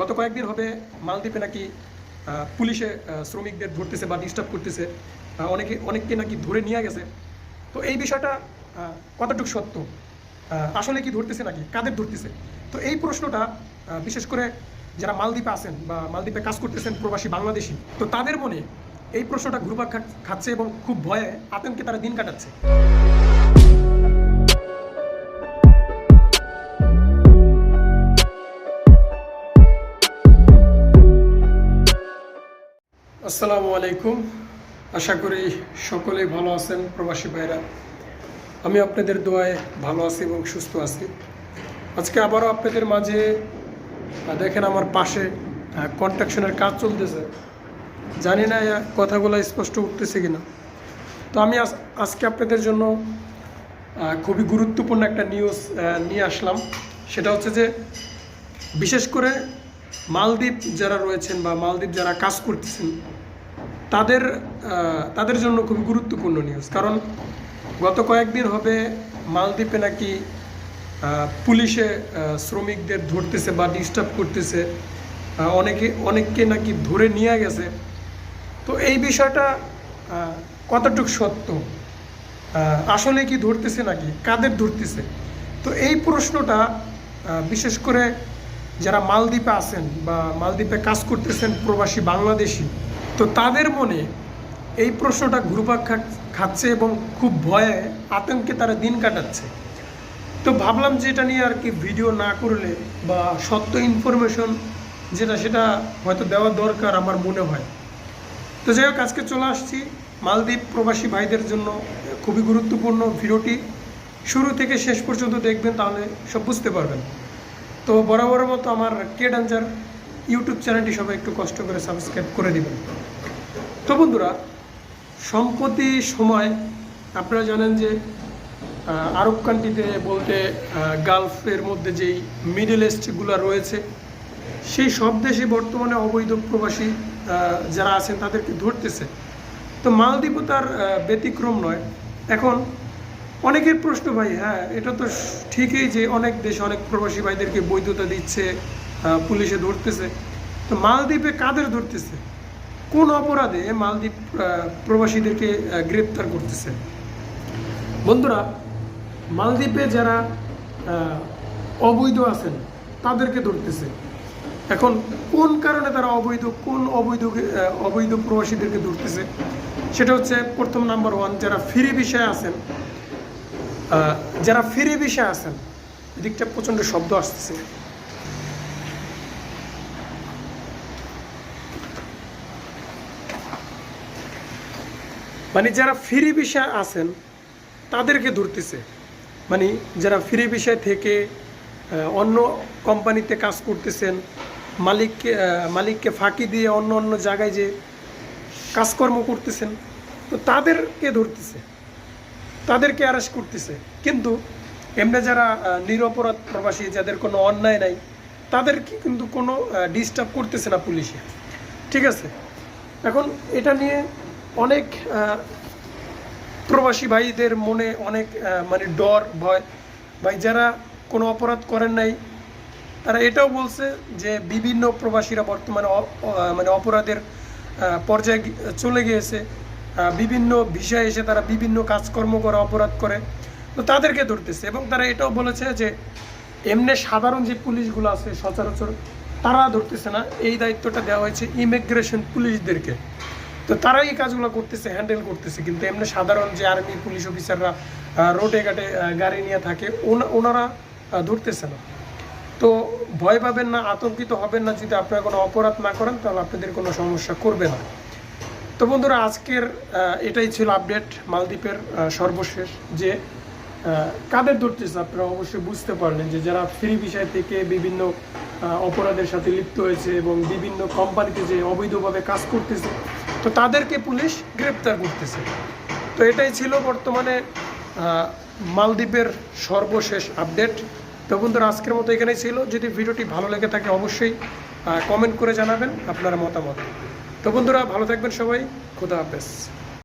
গত কয়েকদিন হবে মালদ্বীপে নাকি পুলিশে শ্রমিকদের ধরতেছে বা ডিস্টার্ব করতেছে। অনেকে, অনেককে নাকি ধরে নিয়ে গেছে। তো এই বিষয়টা কতটুকু সত্য? আসলে কি ধরতেছে নাকি? কাদের ধরতেছে? তো এই প্রশ্নটা বিশেষ করে যারা মালদ্বীপে আছেন বা মালদ্বীপে কাজ করতেছেন প্রবাসী বাংলাদেশি, তো তাদের মনে এই প্রশ্নটা ঘুরপাক খাচ্ছে এবং খুব ভয়ে আতঙ্কে তারা দিন কাটাচ্ছে। আসসালামু আলাইকুম। আশা করি সকলেই ভালো আছেন প্রবাসী ভাইরা। আমি আপনাদের দোয়ায় ভালো আছি এবং সুস্থ আছি। আজকে আবারও আপনাদের মাঝে দেখেন আমার পাশে কনস্ট্রাকশনের কাজ চলতেছে। জানি না কথাগুলো স্পষ্ট উঠতেছে কিনা। তো আমি আজ- আজকে আপনাদের জন্য খুবই গুরুত্বপূর্ণ একটা নিউজ নিয়ে আসলাম। সেটা হচ্ছে যে, বিশেষ করে মালদ্বীপ যারা রয়েছেন বা মালদ্বীপ যারা কাজ করতেছেন তাদের তাদের জন্য খুবই গুরুত্বপূর্ণ নিউজ কারণ গত কয়েকদিন হবে মালদ্বীপে নাকি পুলিশে শ্রমিকদের ধরতেছে বা ডিস্টার্ব করতেছে। অনেকে, অনেককে নাকি ধরে নিয়ে গেছে। তো এই বিষয়টা কতটুকু সত্য? আসলে কি ধরতেছে নাকি? কাদের ধরতেছে? তো এই প্রশ্নটা বিশেষ করে যারা মালদ্বীপে আছেন বা মালদ্বীপে কাজ করতেছেন প্রবাসী বাংলাদেশি তো তাদের মনে এই প্রশ্নটা ঘুরপাক খাচ্ছে এবং খুব ভয়ে আতঙ্কে তারা দিন কাটাচ্ছে। তো ভাবলাম যে এটা নিয়ে আর কি ভিডিও না করলে বা সত্য ইনফরমেশন যেটা সেটা হয়তো দেওয়া দরকার আমার মনে হয়। তো যাই হোক, আজকে চলে আসছি মালদ্বীপ প্রবাসী ভাইদের জন্য খুবই গুরুত্বপূর্ণ ভিডিওটি। শুরু থেকে শেষ পর্যন্ত দেখবেন, তাহলে সব বুঝতে পারবেন। তো বরাবরের মতো আমার কে ডান্সার ইউটিউব চ্যানেলটি সবাই একটু কষ্ট করে সাবস্ক্রাইব করে দিবেন। তো বন্ধুরা, সম্প্রতি সময় আপনারা জানেন যে আরব কান্ট্রিতে বলতে গালফের মধ্যে যেই মিডল ইস্টগুলো রয়েছে, সেই সব দেশে বর্তমানে অবৈধ প্রবাসী যারা আছেন তাদেরকে ধরতেছে। তো মালদ্বীপও তার ব্যতিক্রম নয়। এখন অনেকের প্রশ্ন ভাই হ্যাঁ এটা তো ঠিকই যে অনেক দেশ অনেক প্রবাসী ভাইদেরকে বৈধতা দিচ্ছে পুলিশে ধরতেছে। তো মালদ্বীপে কাদের ধরতেছে? কোন অপরাধে মালদ্বীপ প্রবাসীদেরকে গ্রেপ্তার করতেছে? বন্ধুরা, মালদ্বীপে যারা অবৈধ আছেন, তাদেরকে ধরতেছে। এখন কোন কারণে তারা অবৈধ, কোন অবৈধ অবৈধ প্রবাসীদেরকে ধরতেছে? সেটা হচ্ছে প্রথম নাম্বার ওয়ান, যারা ফ্রি বিষয়ে আছেন যারা ফ্রি বিষয়ে আছেন, এদিকটা প্রচণ্ড শব্দ আসতেছে। মানে যারা ফ্রি বিষয়ে আছেন, তাদেরকে ধরতেছে। মানে যারা ফ্রি বিষয় থেকে অন্য কোম্পানিতে কাজ করতেছেন, মালিককে মালিককে ফাঁকি দিয়ে অন্য অন্য জায়গায় যে কাজকর্ম করতেছেন, তো তাদেরকে ধরতেছে। তাদেরকে অ্যারেস্ট করতেছে। কিন্তু এমনি যারা নিরপরাধ প্রবাসী যাদের কোনো অন্যায় নাই, তাদেরকে কিন্তু কোনো ডিস্টার্ব করতেছে না পুলিশে। ঠিক আছে? এখন এটা নিয়ে অনেক প্রবাসী ভাইদের মনে অনেক মানে ডর, ভয়। ভাই, যারা কোনো অপরাধ করেন নাই, তারা এটাও বলছে যে বিভিন্ন প্রবাসীরা বর্তমানে মানে অপরাধের পর্যায়ে চলে গিয়েছে। বিভিন্ন বিষয়ে এসে তারা বিভিন্ন কাজকর্ম করে, অপরাধ করে, তো তাদেরকে ধরতেছে এবং তারা এটাও বলেছে যে এমনি সাধারণ যে পুলিশগুলো আছে সচরাচর, তারা ধরতেছে না। এই দায়িত্বটা দেওয়া হয়েছে ইমিগ্রেশন পুলিশদেরকে। তো তারাই এই কাজগুলো করতেছে, হ্যান্ডেল করতেছে। কিন্তু এমনি সাধারণ যে আর্মি পুলিশ অফিসাররা রোডে ঘাটে গাড়ি নিয়ে থাকে ওনারা ধরতেছে না। তো ভয় পাবেন না, আতঙ্কিত হবেন না। যদি আপনারা কোনো অপরাধ না করেন, তাহলে আপনাদের কোনো সমস্যা করবে না। তো বন্ধুরা, আজকের এটাই ছিল আপডেট মালদ্বীপের সর্বশেষ যে কাদের ধরতেছে আপনারা অবশ্যই বুঝতে পারলেন যে যারা ফ্রি বিষয় থেকে বিভিন্ন অপরাধের সাথে লিপ্ত হয়েছে এবং বিভিন্ন কোম্পানিতে যে অবৈধভাবে কাজ করতেছে, তো তাদেরকে পুলিশ গ্রেপ্তার করতেছে। তো এটাই ছিল বর্তমানে মালদ্বীপের সর্বশেষ আপডেট তো বন্ধুরা, আজকের মতো এখানেই ছিল। যদি ভিডিওটি ভালো লেগে থাকে অবশ্যই কমেন্ট করে জানাবেন আপনার মতামত। তো বন্ধুরা ভালো থাকবেন সবাই। খুদা হাফেজ।